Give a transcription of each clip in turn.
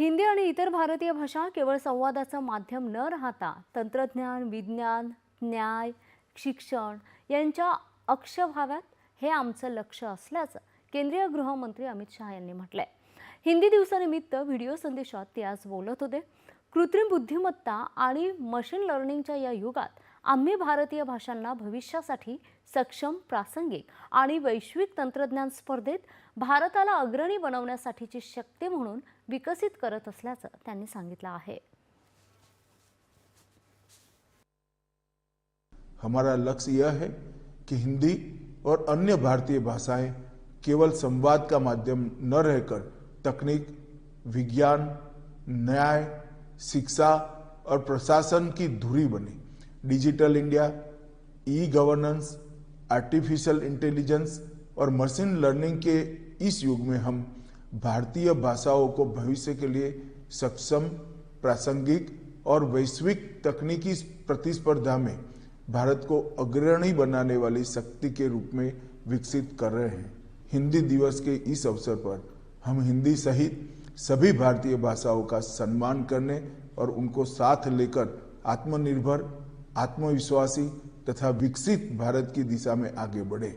हिंदी आणि इतर भारतीय भाषा केवळ संवादाचं माध्यम न राहता तंत्रज्ञान विज्ञान न्याय शिक्षण यांच्या अक्ष व्हाव्यात हे आमचं लक्ष असल्याचं केंद्रीय गृहमंत्री अमित शहा यांनी म्हटलंय. हिंदी दिवसानिमित्त व्हिडिओ संदेशात ते आज बोलत होते. कृत्रिम बुद्धिमत्ता आणि मशीन लर्निंगच्या या युगात आम्ही भारतीय भाषांना भविष्यासाठी सक्षम प्रासंगिक आणि वैश्विक तंत्रज्ञान स्पर्धेत भारताला अग्रणी बनवण्यासाठीची शक्ती म्हणून विकसित करत असल्याचं त्यांनी सांगितलं आहे. हमारा लक्ष्य यह है कि हिंदी और अन्य भारतीय भाषाएं केवल संवाद का माध्यम न रहकर तकनीक विज्ञान न्याय शिक्षा और प्रशासन की धुरी बने। Digital India e governance artificial intelligence और मशीन लर्निंग के इस युग में हम भारतीय भाषाओं को भविष्य के लिए सक्षम, प्रासंगिक और वैश्विक तकनीकी प्रतिस्पर्धा में भारत को अग्रणी बनाने वाली शक्ति के रूप में विकसित कर रहे हैं। हिंदी दिवस के इस अवसर पर हम हिंदी सहित सभी भारतीय भाषाओं का सम्मान करने और उनको साथ लेकर आत्मनिर्भर आत्मविश्वासी तथा विकसित भारत की दिशा में आगे बढ़े।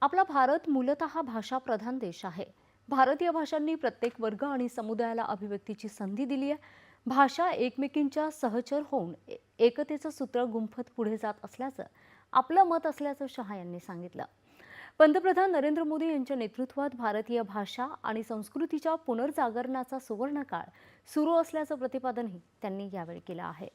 आपला भारत मूलतः भाषाप्रधान देश आहे. भारतीय भाषांनी प्रत्येक वर्ग आणि समुदायाला अभिव्यक्तीची संधी दिली आहे. भाषा एकमेकींच्या सहचर होऊन एकतेचं सूत्र गुंफत पुढे जात असल्याचं आपलं मत असल्याचं शहा यांनी सांगितलं. पंतप्रधान नरेंद्र मोदी यांच्या नेतृत्वात भारतीय भाषा आणि संस्कृतीच्या पुनर्जागरणाचा सुवर्णकाळ सुरू असल्याचं प्रतिपादनही त्यांनी यावेळी केलं आहे.